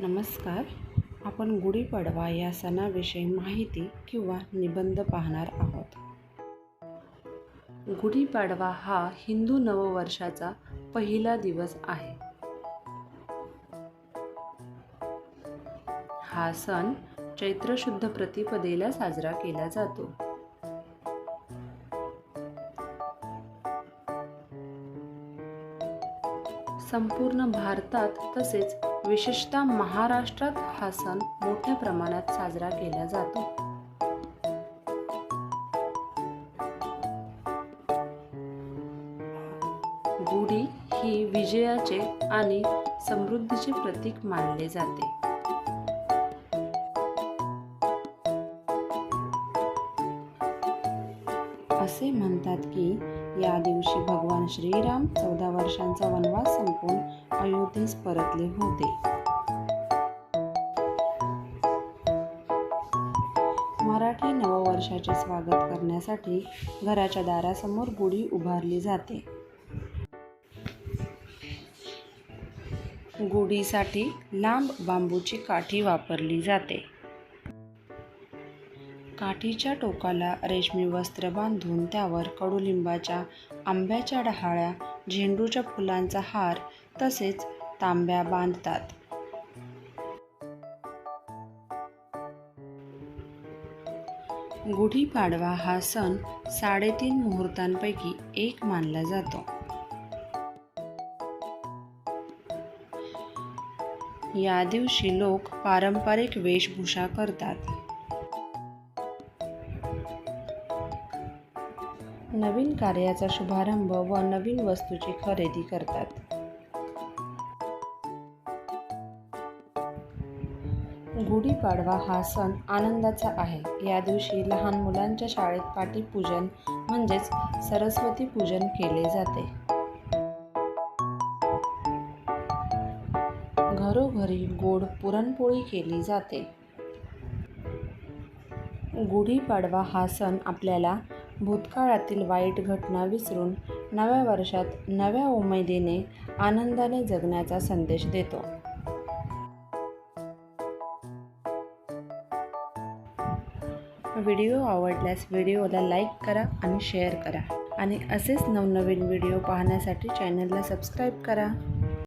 नमस्कार. आपण गुढीपाडवा या सणाविषयी माहिती किंवा निबंध पाहणार आहोत. गुढीपाडवा हा हिंदू नववर्षाचा पहिला दिवस आहे. हा सण चैत्र शुद्ध प्रतिपदेला साजरा केला जातो. संपूर्ण भारतात तसेच विशेषतः महाराष्ट्रात हा सण मोठ्या प्रमाणात साजरा केला जातो. गुढी ही विजयाचे आणि समृद्धीचे प्रतीक मानले जाते. असे म्हणतात की या दिवशी भगवान श्रीराम चौदा वर्षांचा वनवास संपवून अयोध्येस परतले होते. मराठी नववर्षाचे स्वागत करण्यासाठी घराच्या दारासमोर गुढी उभारली जाते. गुढीसाठी लांब बांबूची काठी वापरली जाते. काठीच्या टोकाला रेशमी वस्त्र बांधून त्यावर कडुलिंबाच्या आंब्याच्या डहाळ्या झेंडूच्या फुलांचा हार तसेच तांब्या बांधतात. गुढीपाडवा हा सण साडेतीन मुहूर्तांपैकी एक मानला जातो. या दिवशी लोक पारंपरिक वेशभूषा करतात. नवीन कार्याचा शुभारंभ व नवीन वस्तूची खरेदी करतात. गुढीपाडवा हा सण आनंदाचा आहे. या दिवशी लहान मुलांच्या शाळेत पाटीपूजन म्हणजेच सरस्वती पूजन केले जाते. घरोघरी गोड पुरणपोळी केली जाते. गुढीपाडवा हा सण आपल्याला भूतकाळातील वाईट घटना विसरून नव्या वर्षात नव्या उमेदीने आनंदाने जगण्याचा संदेश देतो. व्हिडिओ आवडल्यास व्हिडिओला लाईक करा आणि शेअर करा. आणि असेच नवनवीन व्हिडिओ पाहण्यासाठी चॅनलला सबस्क्राईब करा.